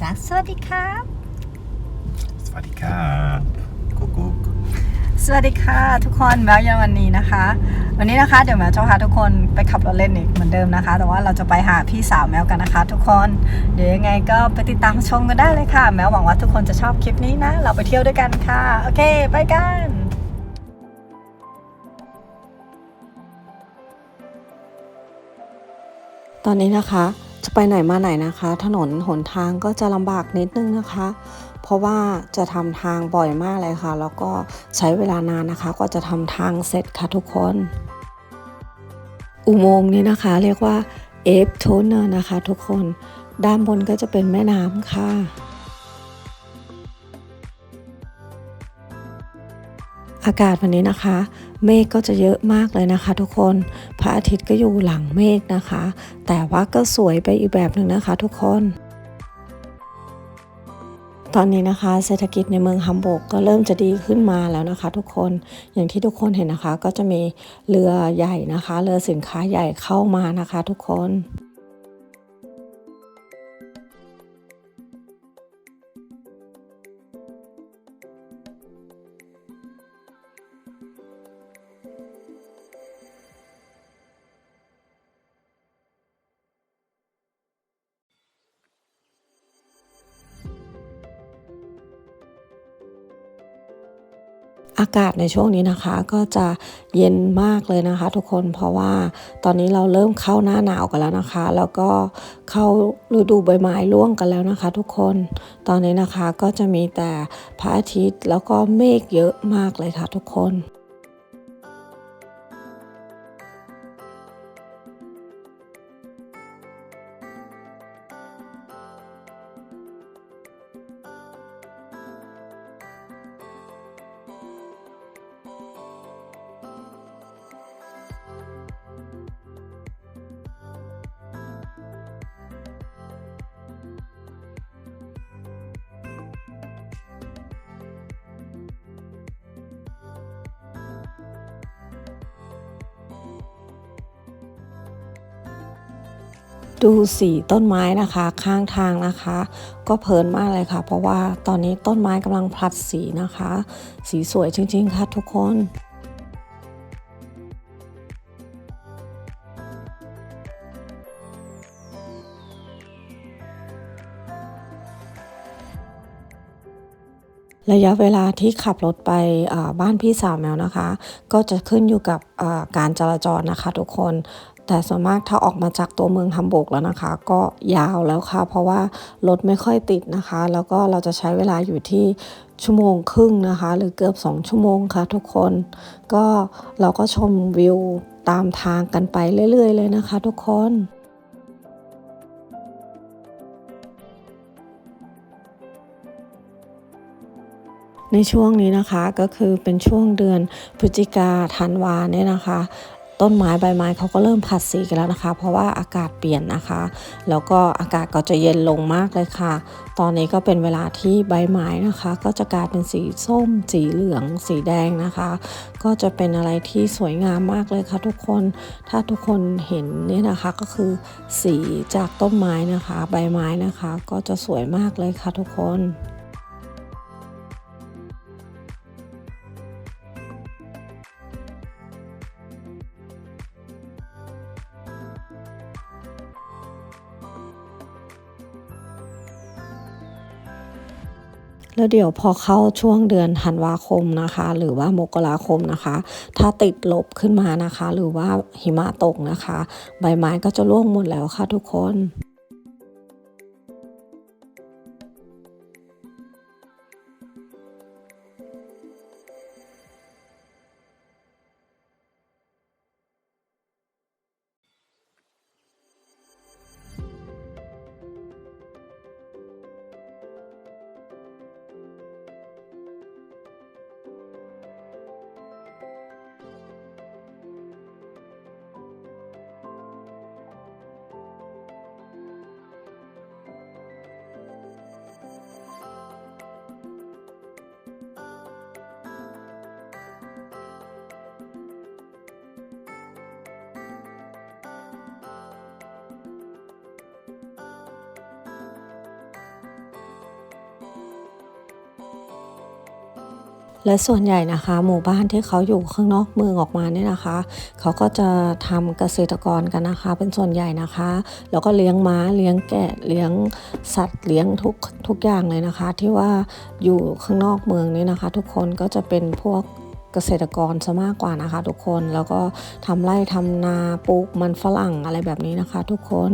จากสวัสดีครับ สวัสดีครับกุ๊กกุ๊กสวัสดีค่ะทุกคนแมวเย็นวันนี้นะคะ วันนี้นะคะเดี๋ยวแมวจะพาทุกคนไปขับรถเล่นอีกเหมือนเดิมนะคะ แต่ว่าเราจะไปหาพี่สาวแมวกันนะคะ ทุกคนเดี๋ยวยังไงก็ไปติดตามชมกันได้เลยค่ะ แมวหวังว่าทุกคนจะชอบคลิปนี้นะ เราไปเที่ยวด้วยกันค่ะ โอเค ไปกันตอนนี้นะคะ จะไปไหนมาไหนนะคะ ถนนหนทางก็จะลำบากนิดนึงนะคะ เพราะว่าจะทำทางบ่อยมากเลยค่ะ แล้วก็ใช้เวลานานนะคะก็จะทำทางเสร็จค่ะทุกคน อุโมงค์นี้นะคะ เรียกว่าเอฟโทเนอร์นะคะทุกคนด้านบนก็จะเป็นแม่น้ำค่ะอากาศวันนี้นะคะ เมฆก็จะเยอะมากเลยนะคะ ทุกคน พระอาทิตย์ก็อยู่หลังเมฆนะคะ แต่ว่าก็สวยไปอีกแบบหนึ่งนะคะ ทุกคน ตอนนี้นะคะเศรษฐกิจในเมืองฮัมบูร์กก็เริ่มจะดีขึ้นมาแล้วนะคะ ทุกคน อย่างที่ทุกคนเห็นนะคะ ก็จะมีเรือใหญ่นะคะ เรือสินค้าใหญ่เข้ามานะคะ ทุกคน อากาศในช่วงนี้นะคะก็จะเย็นมากเลยนะคะ ทุกคนเพราะว่าตอนนี้เราเริ่มเข้าหน้าหนาวกันแล้วนะคะ แล้วก็เข้าฤดูใบไม้ร่วงกันแล้วนะคะ ทุกคนตอนนี้นะคะก็จะมีแต่พระอาทิตย์แล้วก็เมฆเยอะมากเลยค่ะทุกคน ดูสีต้นไม้นะคะข้างทางนะคะ ก็เพลินมากเลยค่ะ เพราะว่าตอนนี้ต้นไม้กำลังผลัดสีนะคะ สีสวยจริง ๆ ค่ะทุกคนระยะเวลาที่ขับรถไปบ้านพี่สาวแมวนะคะ ก็จะขึ้นอยู่กับการจราจรนะคะ ทุกคน แต่ส่วนมากถ้าออกมาจากตัวเมืองฮัมบูร์กแล้วนะคะ ก็ยาวแล้วค่ะ เพราะว่ารถไม่ค่อยติดนะคะ แล้วก็เราจะใช้เวลาอยู่ที่ชั่วโมงครึ่งนะคะ หรือเกือบ 2 ชั่วโมงค่ะทุกคน ก็เราก็ชมวิวตามทางกันไปเรื่อย ๆ เลยนะคะทุกคนในช่วงนี้นะคะก็คือเป็นช่วงเดือนพฤศจิกาธันวาเนี่ยนะคะ ต้นไม้ใบไม้เขาก็เริ่มผัดสีกันแล้วนะคะ เพราะว่าอากาศเปลี่ยนนะคะ แล้วก็อากาศก็จะเย็นลงมากเลยค่ะ ตอนนี้ก็เป็นเวลาที่ใบไม้นะคะ ก็จะกลายเป็นสีส้ม สีเหลือง สีแดงนะคะ ก็จะเป็นอะไรที่สวยงามมากเลยค่ะ ทุกคนถ้าทุกคนเห็นนี่นะคะก็คือสีจากต้นไม้นะคะ ใบไม้นะคะ ก็จะสวยมากเลยค่ะทุกคน แล้วเดี๋ยวพอเข้าช่วงเดือนธันวาคมนะคะ หรือว่ามกราคมนะคะ ถ้าติดลบขึ้นมานะคะ หรือว่าหิมะตกนะคะ ใบไม้ก็จะร่วงหมดแล้วค่ะทุกคน และส่วนใหญ่นะคะ หมู่บ้านที่เขาอยู่ข้างนอกเมืองออกมาเนี่ยนะคะ เขาก็จะทำเกษตรกรกันนะคะ เป็นส่วนใหญ่นะคะ แล้วก็เลี้ยงม้าเลี้ยงแกะเลี้ยงสัตว์เลี้ยงทุกทุกอย่างเลยนะคะ ที่ว่าอยู่ข้างนอกเมืองนี่นะคะ ทุกคนก็จะเป็นพวกเกษตรกรซะมากกว่านะคะ ทุกคนแล้วก็ทำไร่ทำนาปลูกมันฝรั่งอะไรแบบนี้นะคะ ทุกคน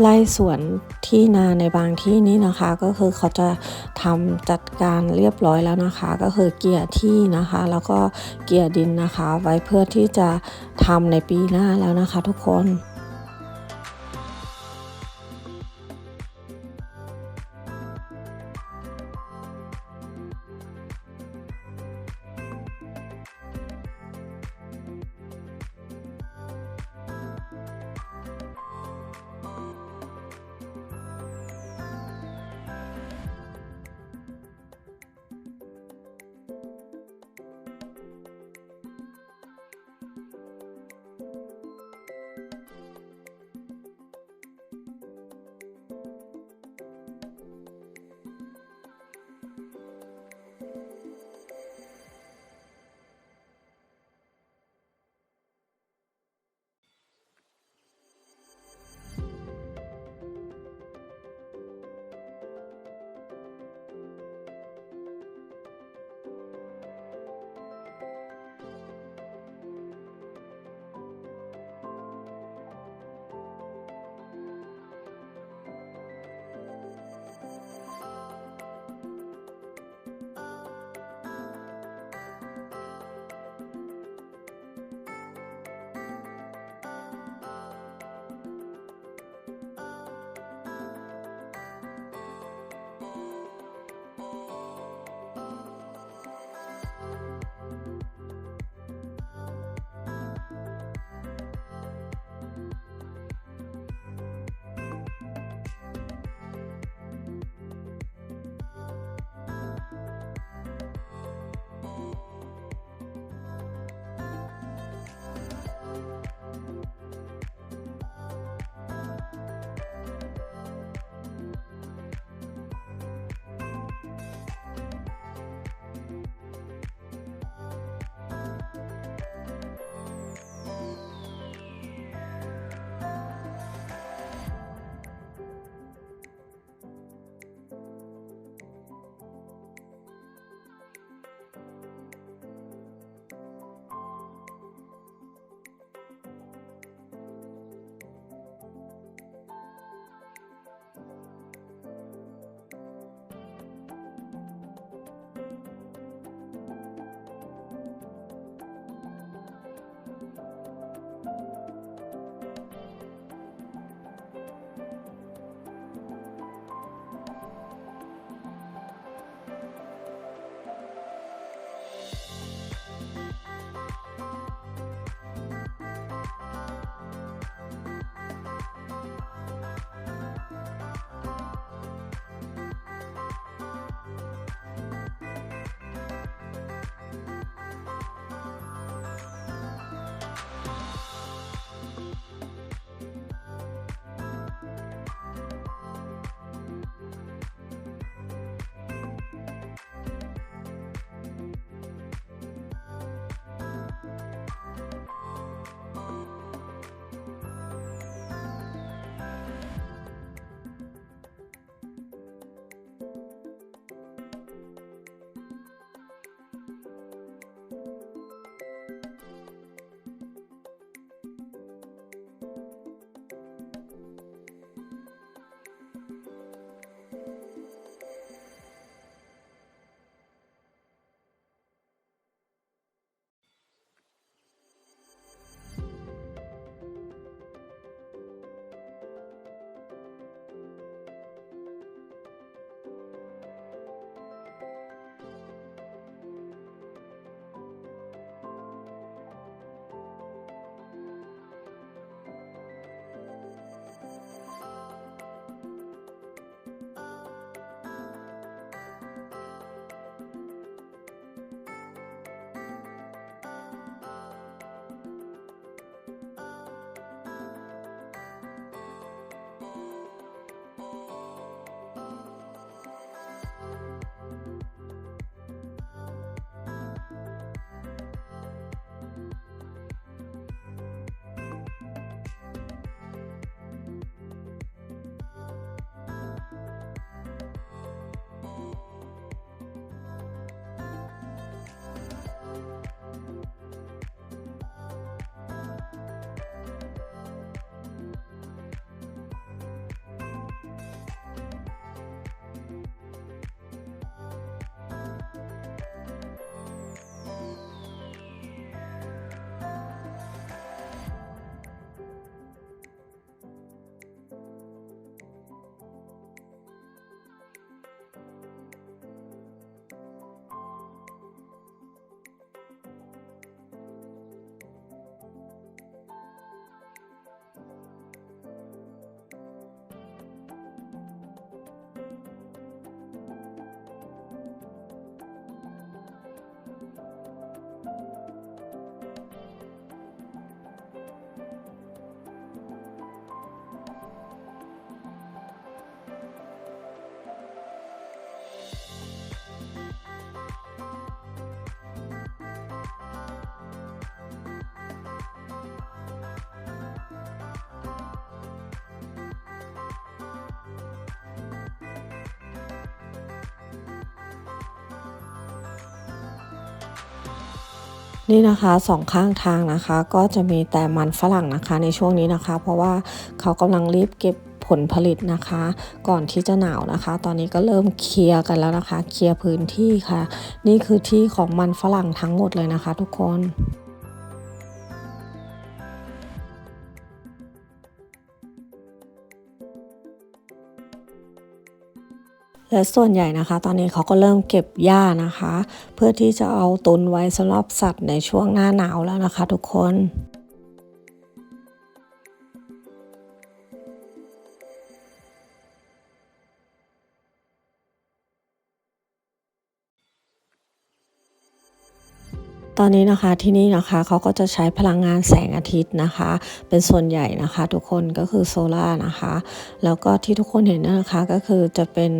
ไล่สวนที่นาในบางที่นี่นะคะ ก็คือเขาจะทำจัดการเรียบร้อยแล้วนะคะ ก็คือเกี่ยที่นะคะ แล้วก็เกี่ยดินนะคะ ไว้เพื่อที่จะทำในปีหน้าแล้วนะคะ ทุกคน นี่นะคะสองข้างทางนะคะ ก็จะมีแต่มันฝรั่งนะคะในช่วงนี้นะคะ เพราะว่าเขากำลังรีบเก็บผลผลิตนะคะ ก่อนที่จะหนาวนะคะ ตอนนี้ก็เริ่มเคลียร์กันแล้วนะคะ เคลียร์พื้นที่ค่ะ นี่คือที่ของมันฝรั่งทั้งหมดเลยนะคะ ทุกคน และส่วนใหญ่นะคะ ตอนนี้เขาก็เริ่มเก็บหญ้านะคะ เพื่อที่จะเอาตุนไว้สำหรับสัตว์ในช่วงหน้าหนาวแล้วนะคะ ทุกคน ตอนนี้นะคะที่นี่นะคะเขาก็จะใช้พลังงานแสงอาทิตย์นะคะ เป็นส่วนใหญ่นะคะ ทุกคนก็คือโซล่าร์นะคะ แล้วก็ที่ทุกคนเห็นนะคะก็คือจะเป็น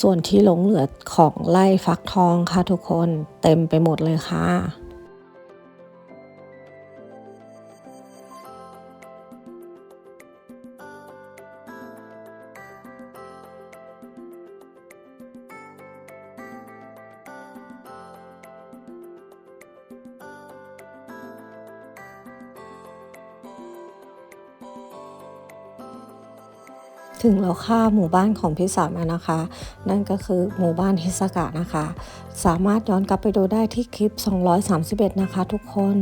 ส่วนที่หลงเหลือของไร่ฟักทองค่ะทุกคนเต็มไปหมดเลยค่ะ ถึงแล้วค่ะหมู่บ้านของพี่สาวแล้วนะคะ นั่นก็คือหมู่บ้านฮิสกะนะคะ สามารถย้อนกลับไปดูได้ที่คลิป 231 นะคะ ทุกคน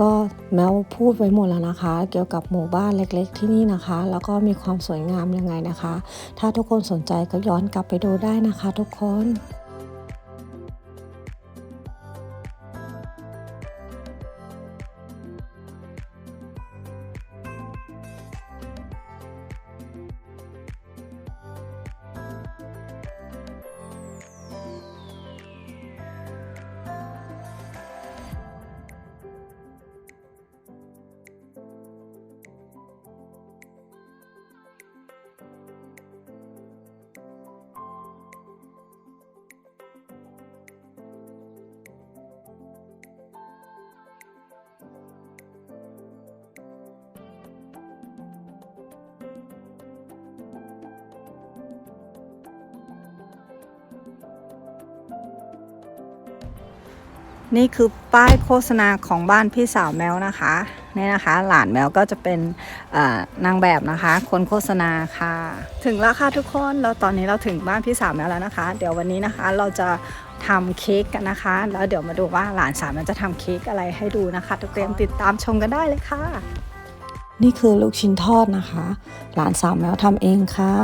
ก็แมวพูดไว้หมดแล้วนะคะ เกี่ยวกับหมู่บ้านเล็กๆที่นี่นะคะ แล้วก็มีความสวยงามยังไงนะคะ ถ้าทุกคนสนใจก็ย้อนกลับไปดูได้นะคะ ทุกคน นี่คือป้ายโฆษณาของบ้านพี่สาวแมวนะคะนี่นะคะ หลานแมวก็จะเป็นนางแบบนะคะ คนโฆษณาค่ะ ถึงแล้วค่ะทุกคนแล้วตอนนี้เราถึงบ้านพี่สาวแมวแล้วนะคะ เดี๋ยววันนี้นะคะเราจะทำเค้กกันนะคะ แล้วเดี๋ยวมาดูว่าหลานสาวมันจะทำเค้กอะไรให้ดูนะคะทุกเตรียมติดตามชมกันได้เลยค่ะ นี่คือลูกชิ้นทอดนะคะ หลานสาวแมวทำเองค่ะ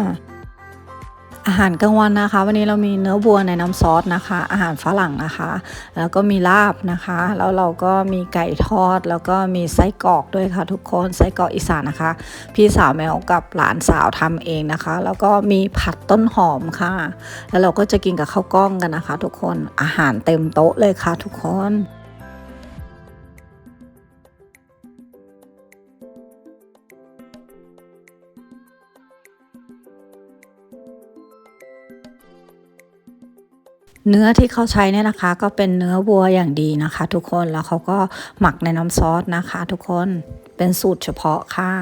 อาหารกลางวันนะคะ วันนี้เรามีเนื้อวัวในน้ำซอสนะคะ อาหารฝรั่งนะคะ แล้วก็มีลาบนะคะ แล้วเราก็มีไก่ทอด แล้วก็มีไส้กรอกด้วยค่ะ ทุกคนไส้กรอกอีสานนะคะ พี่สาวแมวกับหลานสาวทำเองนะคะ แล้วก็มีผัดต้นหอมค่ะ แล้วเราก็จะกินกับข้าวกล้องกันนะคะ ทุกคนอาหารเต็มโต๊ะเลยค่ะ ทุกคน เนื้อที่เขาใช้เนี่ยนะคะ ก็เป็นเนื้อวัวอย่างดีนะคะ ทุกคนแล้วเขาก็หมักในน้ำซอสนะคะ ทุกคนเป็นสูตรเฉพาะค่ะ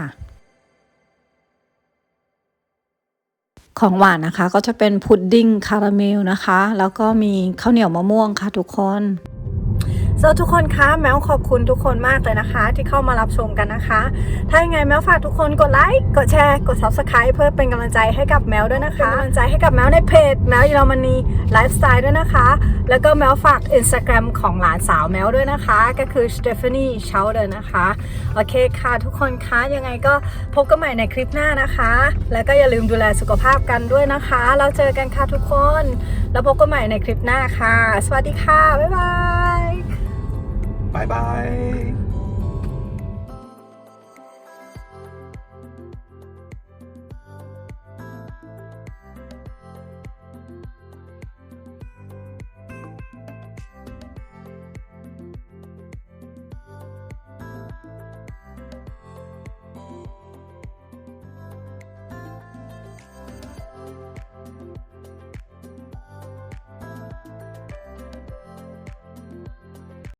ของหวานนะคะก็จะเป็นพุดดิ้งคาราเมลนะคะ แล้วก็มีข้าวเหนียวมะม่วงค่ะทุกคน สวัสดีทุกคนคะแมวขอบคุณทุกคนมากเลยนะคะ ที่เข้ามารับชมกันนะคะ ถ้ายังไงแมวฝากทุกคนกดไลค์กดแชร์กด subscribe เพื่อเป็นกำลังใจให้กับแมวด้วยนะคะเป็นกำลังใจให้กับแมวในเพจแมวเยอรมนีไลฟ์สไตล์ด้วยนะคะ แล้วก็แมวฝาก Instagram ของหลานสาวแมวด้วยนะคะ ก็คือ Stephanie c h o w d e r นะคะ โอเคค่ะทุกคนคะยังไงก็พบกันใหม่ในคลิปหน้านะคะ แล้วก็อย่าลืมดูแลสุขภาพกันด้วยนะคะ เราเจอกันค่ะทุกคน แล้วพบกันใหม่ในคลิปหน้าค่ะ สวัสดีค่ะ บ๊ายบาย 拜拜。